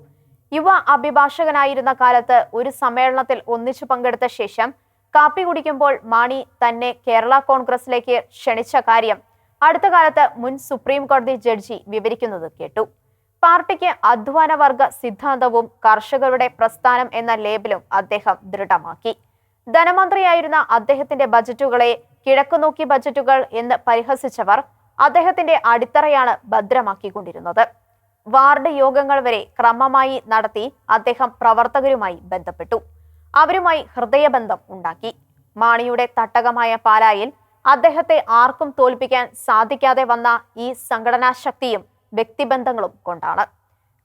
യുവ അഭിഭാഷകനായിരുന്ന കാലത്ത് ഒരു സമ്മേളനത്തിൽ ഒന്നിച്ചു പങ്കെടുത്ത ശേഷം കാപ്പി കുടിക്കുമ്പോൾ മാണി തന്നെ കേരള കോൺഗ്രസിലേക്ക് ക്ഷണിച്ച കാര്യം അടുത്ത കാലത്ത് മുൻ സുപ്രീം കോടതി ജഡ്ജി വിവരിക്കുന്നത് കേട്ടു. പാർട്ടിക്ക് അധ്വാന വർഗ സിദ്ധാന്തവും കർഷകരുടെ പ്രസ്ഥാനം എന്ന ലേബലും അദ്ദേഹം ദൃഢമാക്കി. ധനമന്ത്രിയായിരുന്ന അദ്ദേഹത്തിന്റെ ബജറ്റുകളെ കിഴക്കുനോക്കി ബജറ്റുകൾ എന്ന് പരിഹസിച്ചവർ അദ്ദേഹത്തിന്റെ അടിത്തറയാണ് ഭദ്രമാക്കിക്കൊണ്ടിരുന്നത്. വാർഡ് യോഗങ്ങൾ വരെ ക്രമമായി നടത്തി അദ്ദേഹം പ്രവർത്തകരുമായി ബന്ധപ്പെട്ടു. അവരുമായി ഹൃദയബന്ധം ഉണ്ടാക്കി. മാണിയുടെ തട്ടകമായ പാലായിൽ അദ്ദേഹത്തെ ആർക്കും തോൽപ്പിക്കാൻ സാധിക്കാതെ വന്ന ഈ സംഘടനാ ശക്തിയും വ്യക്തിബന്ധങ്ങളും കൊണ്ടാണ്.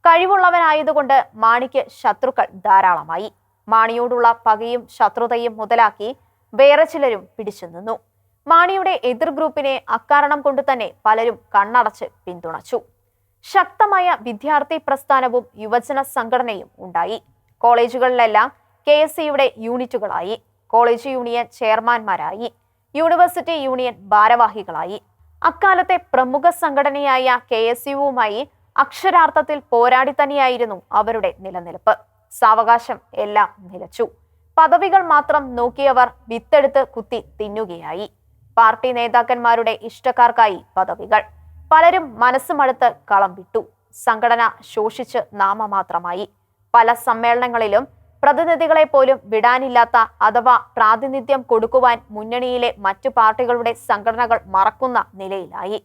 കഴിവുള്ളവനായതുകൊണ്ട് മാണിക്ക് ശത്രുക്കൾ ധാരാളമായി. മാണിയോടുള്ള പകയും ശത്രുതയും മുതലാക്കി വേറെ ചിലരും പിടിച്ചു നിന്നു. മാണിയുടെ എതിർ ഗ്രൂപ്പിനെ അക്കാരണം കൊണ്ട് തന്നെ പലരും കണ്ണടച്ച് പിന്തുണച്ചു. ശക്തമായ വിദ്യാർത്ഥി പ്രസ്ഥാനവും യുവജന സംഘടനയും ഉണ്ടായി. കോളേജുകളിലെല്ലാം കെ എസ് സിയുടെ യൂണിറ്റുകളായി കോളേജ് യൂണിയൻ ചെയർമാൻമാരായി യൂണിവേഴ്സിറ്റി യൂണിയൻ ഭാരവാഹികളായി. അക്കാലത്തെ പ്രമുഖ സംഘടനയായ കെ എസ് യുവുമായി അക്ഷരാർത്ഥത്തിൽ പോരാടി തന്നെയായിരുന്നു അവരുടെ നിലനിൽപ്പ്. സാവകാശം എല്ലാം നിലച്ചു. പദവികൾ മാത്രം നോക്കിയവർ വിത്തെടുത്ത് കുത്തി തിന്നുകയായി. പാർട്ടി നേതാക്കന്മാരുടെ ഇഷ്ടക്കാർക്കായി പദവികൾ. പലരും മനസ്സുമടുത്ത് കളം വിട്ടു. സംഘടന ശോഷിച്ച് നാമമാത്രമായി. പല സമ്മേളനങ്ങളിലും പ്രതിനിധികളെ പോലും വിടാനില്ലാത്ത അഥവാ പ്രാതിനിധ്യം കൊടുക്കുവാൻ മുന്നണിയിലെ മറ്റു പാർട്ടികളുടെ സംഘടനകൾ മറക്കുന്ന നിലയിലായി.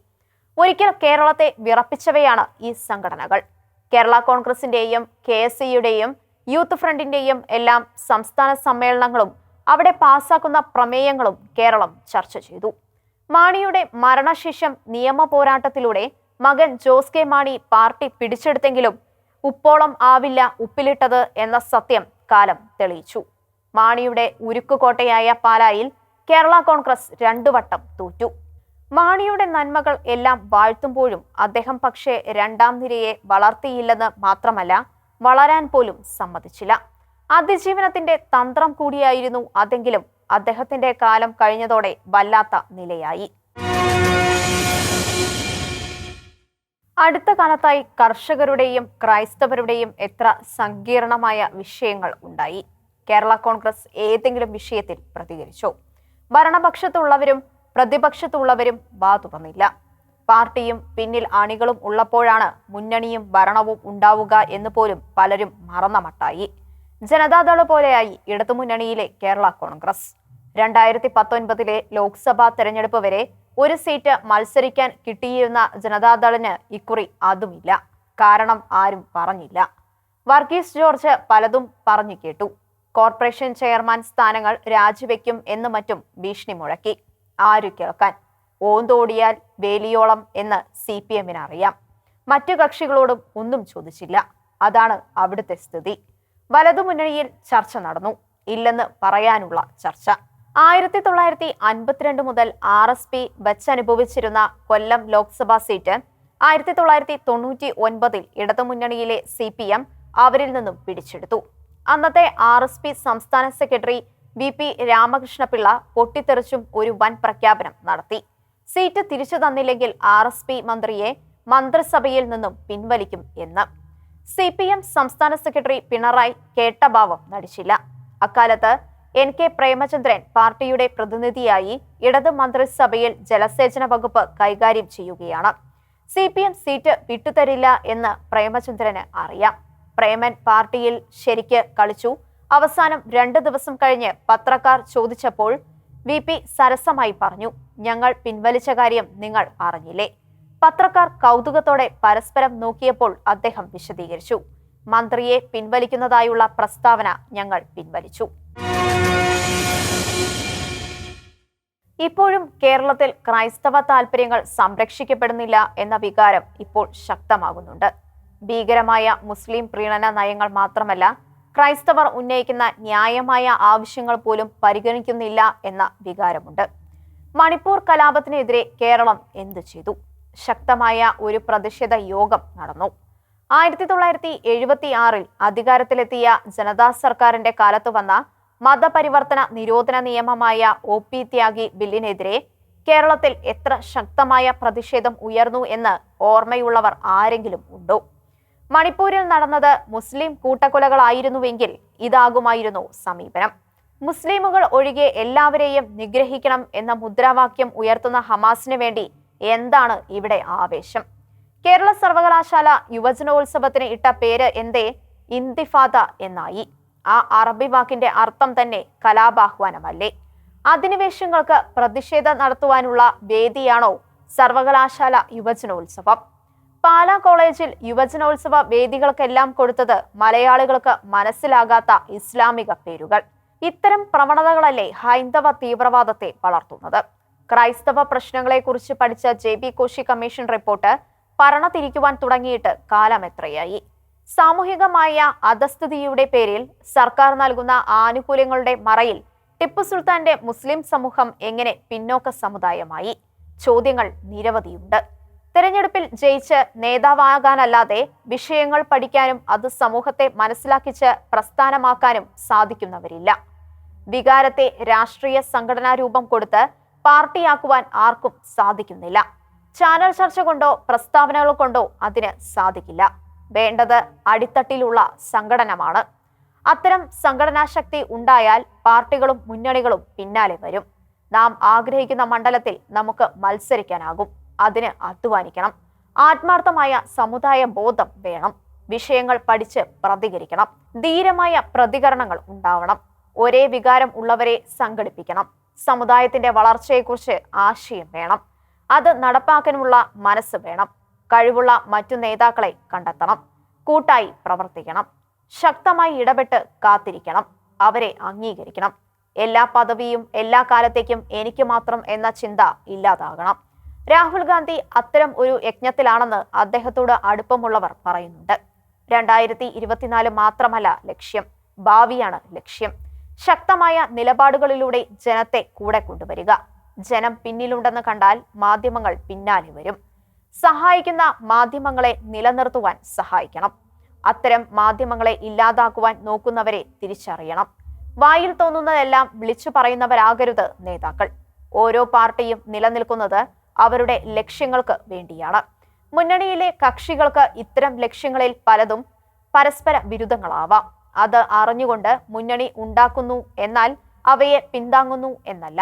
ഒരിക്കൽ കേരളത്തെ വിറപ്പിച്ചവയാണ് ഈ സംഘടനകൾ. കേരള കോൺഗ്രസിന്റെയും കെ എസ് സിയുടെയും യൂത്ത് ഫ്രണ്ടിന്റെയും എല്ലാം സംസ്ഥാന സമ്മേളനങ്ങളും അവിടെ പാസാക്കുന്ന പ്രമേയങ്ങളും കേരളം ചർച്ച ചെയ്തു. മാണിയുടെ മരണശേഷം നിയമ പോരാട്ടത്തിലൂടെ മകൻ ജോസ് കെ മാണി പാർട്ടി പിടിച്ചെടുത്തെങ്കിലും ഉപ്പോളം ആവില്ല ഉപ്പിലിട്ടത് എന്ന സത്യം കാലം തെളിയിച്ചു. മാണിയുടെ ഉരുക്കുകോട്ടയായ പാലായിൽ കേരള കോൺഗ്രസ് രണ്ടു വട്ടം തോറ്റു. മാണിയുടെ നന്മകൾ എല്ലാം വാഴ്ത്തുമ്പോഴും അദ്ദേഹം പക്ഷേ രണ്ടാം നിരയെ വളർത്തിയില്ലെന്ന് മാത്രമല്ല വളരാൻ പോലും സമ്മതിച്ചില്ല. അതിജീവനത്തിന്റെ തന്ത്രം കൂടിയായിരുന്നു അതെങ്കിലും അദ്ദേഹത്തിന്റെ കാലം കഴിഞ്ഞതോടെ വല്ലാത്ത നിലയായി. അടുത്ത കാലത്തായി കർഷകരുടെയും ക്രൈസ്തവരുടെയും എത്ര സങ്കീർണമായ വിഷയങ്ങൾ ഉണ്ടായി. കേരള കോൺഗ്രസ് ഏതെങ്കിലും വിഷയത്തിൽ പ്രതികരിച്ചോ? ഭരണപക്ഷത്തുള്ളവരും പ്രതിപക്ഷത്തുള്ളവരും വാ തുറന്നില്ല. പാർട്ടിയും പിന്നിൽ അണികളും ഉള്ളപ്പോഴാണ് മുന്നണിയും ഭരണവും ഉണ്ടാവുക എന്ന് പോലും പലരും മറന്ന മട്ടായി. ജനതാദള പോലെയായി ഇടതുമുന്നണിയിലെ കേരള കോൺഗ്രസ് രണ്ടായിരത്തി പത്തൊൻപതിലെ ലോക്സഭാ തെരഞ്ഞെടുപ്പ് വരെ ഒരു സീറ്റ് മത്സരിക്കാൻ കിട്ടിയിരുന്ന ജനതാദളിന് ഇക്കുറി അതുമില്ല. കാരണം ആരും പറഞ്ഞില്ല. വർഗീസ് ജോർജ് പലതും പറഞ്ഞു കേട്ടു. കോർപ്പറേഷൻ ചെയർമാൻ സ്ഥാനങ്ങൾ രാജിവെക്കും എന്ന് മറ്റും ഭീഷണി മുഴക്കി. ആരു കേൾക്കാൻ? ഓന്തോടിയാൽ വേലിയോളം എന്ന് സി പി എമ്മിന് അറിയാം മറ്റു കക്ഷികളോടും ഒന്നും ചോദിച്ചില്ല. അതാണ് അവിടുത്തെ സ്ഥിതി. വലതുമുന്നണിയിൽ ചർച്ച നടന്നു. ഇല്ലെന്ന് പറയാനുള്ള ചർച്ച. ആയിരത്തി തൊള്ളായിരത്തി അൻപത്തിരണ്ട് മുതൽ ആർ എസ് പി വച്ചനുഭവിച്ചിരുന്ന കൊല്ലം ലോക്സഭാ സീറ്റ് ആയിരത്തി തൊള്ളായിരത്തി തൊണ്ണൂറ്റി ഒൻപതിൽ ഇടതുമുന്നണിയിലെ സി പി എം അവരിൽ നിന്നും പിടിച്ചെടുത്തു. അന്നത്തെ ആർ എസ് പി സംസ്ഥാന സെക്രട്ടറി വി പി രാമകൃഷ്ണപിള്ള പൊട്ടിത്തെറിച്ചും ഒരു വൻ പ്രഖ്യാപനം നടത്തി. സീറ്റ് തിരിച്ചു തന്നില്ലെങ്കിൽ ആർ എസ് പി മന്ത്രിയെ മന്ത്രിസഭയിൽ നിന്നും പിൻവലിക്കും എന്ന്. സി പി എം സംസ്ഥാന സെക്രട്ടറി പിണറായി കേട്ട ഭാവം നടിച്ചില്ല. അക്കാലത്ത് എൻ കെ പ്രേമചന്ദ്രൻ പാർട്ടിയുടെ പ്രതിനിധിയായി ഇടത് മന്ത്രിസഭയിൽ ജലസേചന വകുപ്പ് കൈകാര്യം ചെയ്യുകയാണ്. സി പി എം സീറ്റ് വിട്ടുതരില്ല എന്ന് പ്രേമചന്ദ്രന് അറിയാം. പ്രേമൻ പാർട്ടിയിൽ ശരിക്ക് കളിച്ചു. അവസാനം രണ്ട് ദിവസം കഴിഞ്ഞ് പത്രക്കാർ ചോദിച്ചപ്പോൾ വി പി സരസമായി പറഞ്ഞു ഞങ്ങൾ പിൻവലിച്ച കാര്യം നിങ്ങൾ അറിഞ്ഞില്ലേ? പത്രക്കാർ കൗതുകത്തോടെ പരസ്പരം നോക്കിയപ്പോൾ അദ്ദേഹം വിശദീകരിച്ചു മന്ത്രിയെ പിൻവലിക്കുന്നതായുള്ള പ്രസ്താവന ഞങ്ങൾ പിൻവലിച്ചു. ഇപ്പോഴും കേരളത്തിൽ ക്രൈസ്തവ താൽപര്യങ്ങൾ സംരക്ഷിക്കപ്പെടുന്നില്ല എന്ന വികാരം ഇപ്പോൾ ശക്തമാകുന്നുണ്ട്. ഭീകരമായ മുസ്ലിം പ്രീണന നയങ്ങൾ മാത്രമല്ല ക്രൈസ്തവർ ഉന്നയിക്കുന്ന ന്യായമായ ആവശ്യങ്ങൾ പോലും പരിഗണിക്കുന്നില്ല എന്ന വികാരമുണ്ട്. മണിപ്പൂർ കലാപത്തിനെതിരെ കേരളം എന്തു ചെയ്തു? ശക്തമായ ഒരു പ്രതിഷേധ യോഗം നടന്നു. ആയിരത്തി തൊള്ളായിരത്തി എഴുപത്തി ആറിൽ അധികാരത്തിലെത്തിയ ജനതാ സർക്കാരിന്റെ കാലത്ത് വന്ന മതപരിവർത്തന നിരോധന നിയമമായ ഒ പി ത്യാഗി ബില്ലിനെതിരെ കേരളത്തിൽ എത്ര ശക്തമായ പ്രതിഷേധം ഉയർന്നു എന്ന് ഓർമ്മയുള്ളവർ ആരെങ്കിലും ഉണ്ടോ? മണിപ്പൂരിൽ നടന്നത് മുസ്ലിം കൂട്ടക്കൊലകളായിരുന്നുവെങ്കിൽ ഇതാകുമായിരുന്നു സമീപനം. മുസ്ലിമുകൾ ഒഴികെ എല്ലാവരെയും നിഗ്രഹിക്കണം എന്ന മുദ്രാവാക്യം ഉയർത്തുന്ന ഹമാസിന് വേണ്ടി എന്താണ് ഇവിടെ ആവേശം? കേരള സർവകലാശാല യുവജനോത്സവത്തിന് ഇട്ട പേര് എന്തേ? ഇന്തിഫാദ എന്നായി. ആ അറബി വാക്കിന്റെ അർത്ഥം തന്നെ കലാപാഹ്വാനമല്ലേ? അധിനിവേശങ്ങൾക്ക് പ്രതിഷേധം നടത്തുവാനുള്ള വേദിയാണോ സർവകലാശാല യുവജനോത്സവം? പാലാ കോളേജിൽ യുവജനോത്സവ വേദികൾക്കെല്ലാം കൊടുത്തത് മലയാളികൾക്ക് മനസ്സിലാകാത്ത ഇസ്ലാമിക പേരുകൾ. ഇത്തരം പ്രവണതകളല്ലേ ഹൈന്ദവ തീവ്രവാദത്തെ വളർത്തുന്നത്. ക്രൈസ്തവ പ്രശ്നങ്ങളെക്കുറിച്ച് പഠിച്ച J B Koshy commission report ഭരണത്തിരിക്കുവാൻ തുടങ്ങിയിട്ട് കാലം എത്രയായി? സാമൂഹികമായ അധസ്ഥിതിയുടെ പേരിൽ സർക്കാർ നൽകുന്ന ആനുകൂല്യങ്ങളുടെ മറയിൽ ടിപ്പു സുൽത്താന്റെ മുസ്ലിം സമൂഹം എങ്ങനെ പിന്നോക്ക സമുദായമായി? ചോദ്യങ്ങൾ നിരവധിയുണ്ട്. തെരഞ്ഞെടുപ്പിൽ ജയിച്ച് നേതാവാകാനല്ലാതെ വിഷയങ്ങൾ പഠിക്കാനും അത് സമൂഹത്തെ മനസ്സിലാക്കിച്ച് പ്രസ്ഥാനമാക്കാനും സാധിക്കുന്നവരില്ല. വികാരത്തെ രാഷ്ട്രീയ സംഘടനാ രൂപം കൊടുത്ത് പാർട്ടിയാക്കുവാൻ ആർക്കും സാധിക്കുന്നില്ല. ചാനൽ ചർച്ച കൊണ്ടോ പ്രസ്താവനകൾ കൊണ്ടോ അതിന് സാധിക്കില്ല. വേണ്ടത് അടിത്തട്ടിലുള്ള സംഘടനമാണ്. അത്തരം സംഘടനാ ശക്തി ഉണ്ടായാൽ പാർട്ടികളും മുന്നണികളും പിന്നാലെ വരും. നാം ആഗ്രഹിക്കുന്ന മണ്ഡലത്തിൽ നമുക്ക് മത്സരിക്കാനാകും. അതിന് അധ്വാനിക്കണം. ആത്മാർത്ഥമായ സമുദായ ബോധം വേണം. വിഷയങ്ങൾ പഠിച്ച് പ്രതികരിക്കണം. ധീരമായ പ്രതികരണങ്ങൾ ഉണ്ടാവണം. ഒരേ വികാരം ഉള്ളവരെ സംഘടിപ്പിക്കണം. സമുദായത്തിന്റെ വളർച്ചയെക്കുറിച്ച് ആശയം വേണം. അത് നടപ്പാക്കാനുള്ള മനസ്സ് വേണം. കഴിവുള്ള മറ്റു നേതാക്കളെ കണ്ടെത്തണം. കൂട്ടായി പ്രവർത്തിക്കണം. ശക്തമായി ഇടപെട്ട് കാത്തിരിക്കണം. അവരെ അംഗീകരിക്കണം. എല്ലാ പദവിയും എല്ലാ കാലത്തേക്കും എനിക്ക് മാത്രം എന്ന ചിന്ത ഇല്ലാതാകണം. രാഹുൽ ഗാന്ധി അത്തരം ഒരു യജ്ഞത്തിലാണെന്ന് അദ്ദേഹത്തോട് അടുപ്പമുള്ളവർ പറയുന്നുണ്ട്. രണ്ടായിരത്തി ഇരുപത്തിനാല് മാത്രമല്ല ലക്ഷ്യം. ഭാവിയാണ് ലക്ഷ്യം. ശക്തമായ നിലപാടുകളിലൂടെ ജനത്തെ കൂടെ കൊണ്ടുവരിക. ജനം പിന്നിലുണ്ടെന്ന് കണ്ടാൽ മാധ്യമങ്ങൾ പിന്നാലെ വരും. സഹായിക്കുന്ന മാധ്യമങ്ങളെ നിലനിർത്തുവാൻ സഹായിക്കണം. അത്തരം മാധ്യമങ്ങളെ ഇല്ലാതാക്കുവാൻ നോക്കുന്നവരെ തിരിച്ചറിയണം. വായിൽ തോന്നുന്നതെല്ലാം വിളിച്ചു പറയുന്നവരാകരുത് നേതാക്കൾ. ഓരോ പാർട്ടിയും നിലനിൽക്കുന്നത് അവരുടെ ലക്ഷ്യങ്ങൾക്ക് വേണ്ടിയാണ്. മുന്നണിയിലെ കക്ഷികൾക്ക് ഇത്തരം ലക്ഷ്യങ്ങളിൽ പലതും പരസ്പര വിരുദ്ധങ്ങളാവാം. അത് അറിഞ്ഞുകൊണ്ട് മുന്നണി ഉണ്ടാക്കുന്നു എന്നാൽ അവയെ പിന്താങ്ങുന്നു എന്നല്ല.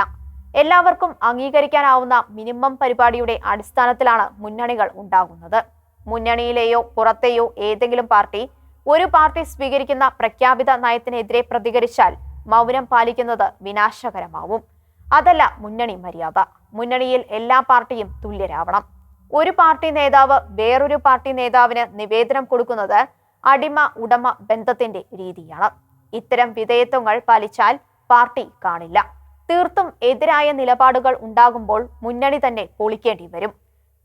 എല്ലാവർക്കും അംഗീകരിക്കാനാവുന്ന മിനിമം പരിപാടിയുടെ അടിസ്ഥാനത്തിലാണ് മുന്നണികൾ ഉണ്ടാകുന്നത്. മുന്നണിയിലെയോ പുറത്തെയോ ഏതെങ്കിലും പാർട്ടി ഒരു പാർട്ടി സ്വീകരിക്കുന്ന പ്രഖ്യാപിത നയത്തിനെതിരെ പ്രതികരിച്ചാൽ മൗനം പാലിക്കുന്നത് വിനാശകരമാവും. അതല്ല മുന്നണി മര്യാദ. മുന്നണിയിൽ എല്ലാ പാർട്ടിയും തുല്യരാവണം. ഒരു പാർട്ടി നേതാവ് വേറൊരു പാർട്ടി നേതാവിന് നിവേദനം കൊടുക്കുന്നത് അടിമ ഉടമ ബന്ധത്തിന്റെ രീതിയാണ്. ഇത്തരം വിധേയത്വങ്ങൾ പാലിച്ചാൽ പാർട്ടി കാണില്ല. തീർത്തും എതിരായ നിലപാടുകൾ ഉണ്ടാകുമ്പോൾ മുന്നണി തന്നെ പൊളിക്കേണ്ടി വരും.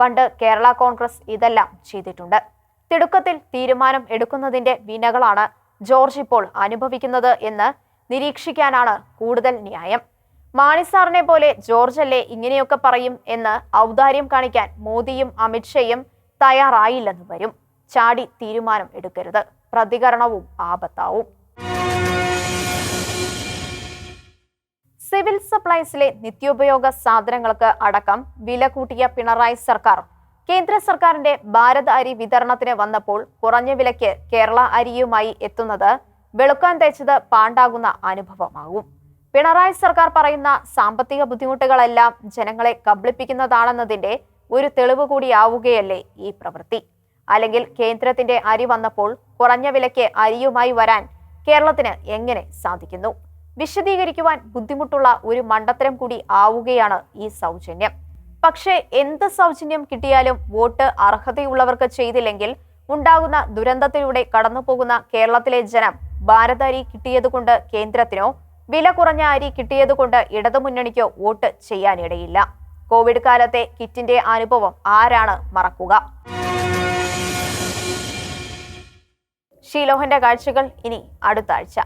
പണ്ട് കേരള കോൺഗ്രസ് ഇതെല്ലാം ചെയ്തിട്ടുണ്ട്. തിടുക്കത്തിൽ തീരുമാനം എടുക്കുന്നതിന്റെ വിനകളാണ് ജോർജ് ഇപ്പോൾ അനുഭവിക്കുന്നത് എന്ന് നിരീക്ഷിക്കാനാണ് കൂടുതൽ ന്യായം. മാണിസാറിനെ പോലെ ജോർജ് അല്ലേ ഇങ്ങനെയൊക്കെ പറയും എന്ന് ഔദാര്യം കാണിക്കാൻ മോദിയും അമിത്ഷയും തയ്യാറായില്ലെന്ന് വരും. ചാടി തീരുമാനം എടുക്കരുത്. പ്രതികരണവും ആപത്താവും. സിവിൽ സപ്ലൈസിലെ നിത്യോപയോഗ സാധനങ്ങൾക്ക് അടക്കം വില കൂട്ടിയ പിണറായി സർക്കാർ. കേന്ദ്ര സർക്കാരിന്റെ ഭാരത് അരി വിതരണത്തിന് വന്നപ്പോൾ കുറഞ്ഞ വിലയ്ക്ക് കേരള അരിയുമായി എത്തുന്നത് വെളുക്കാൻ തേച്ചത് പാണ്ടാകുന്ന അനുഭവമാകും. പിണറായി സർക്കാർ പറയുന്ന സാമ്പത്തിക ബുദ്ധിമുട്ടുകളെല്ലാം ജനങ്ങളെ കബളിപ്പിക്കുന്നതാണെന്നതിന്റെ ഒരു തെളിവ് കൂടിയാവുകയല്ലേ ഈ പ്രവൃത്തി. അല്ലെങ്കിൽ കേന്ദ്രത്തിന്റെ അരി വന്നപ്പോൾ കുറഞ്ഞ വിലയ്ക്ക് അരിയുമായി വരാൻ കേരളത്തിന് എങ്ങനെ സാധിക്കുന്നു? വിശദീകരിക്കുവാൻ ബുദ്ധിമുട്ടുള്ള ഒരു മണ്ടത്തരം കൂടി ആവുകയാണ് ഈ സൗജന്യം. പക്ഷേ എന്ത് സൗജന്യം കിട്ടിയാലും വോട്ട് അർഹതയുള്ളവർക്ക് ചെയ്തില്ലെങ്കിൽ ഉണ്ടാകുന്ന ദുരന്തത്തിലൂടെ കടന്നുപോകുന്ന കേരളത്തിലെ ജനം ഭാരത അരി കിട്ടിയതുകൊണ്ട് കേന്ദ്രത്തിനോ വില കുറഞ്ഞ അരി കിട്ടിയതുകൊണ്ട് ഇടതുമുന്നണിക്കോ വോട്ട് ചെയ്യാനിടയില്ല. കോവിഡ് കാലത്തെ കിറ്റിന്റെ അനുഭവം ആരാണ് മറക്കുക? ഷീലോഹന്റെ കാഴ്ചകൾ ഇനി അടുത്ത ആഴ്ച.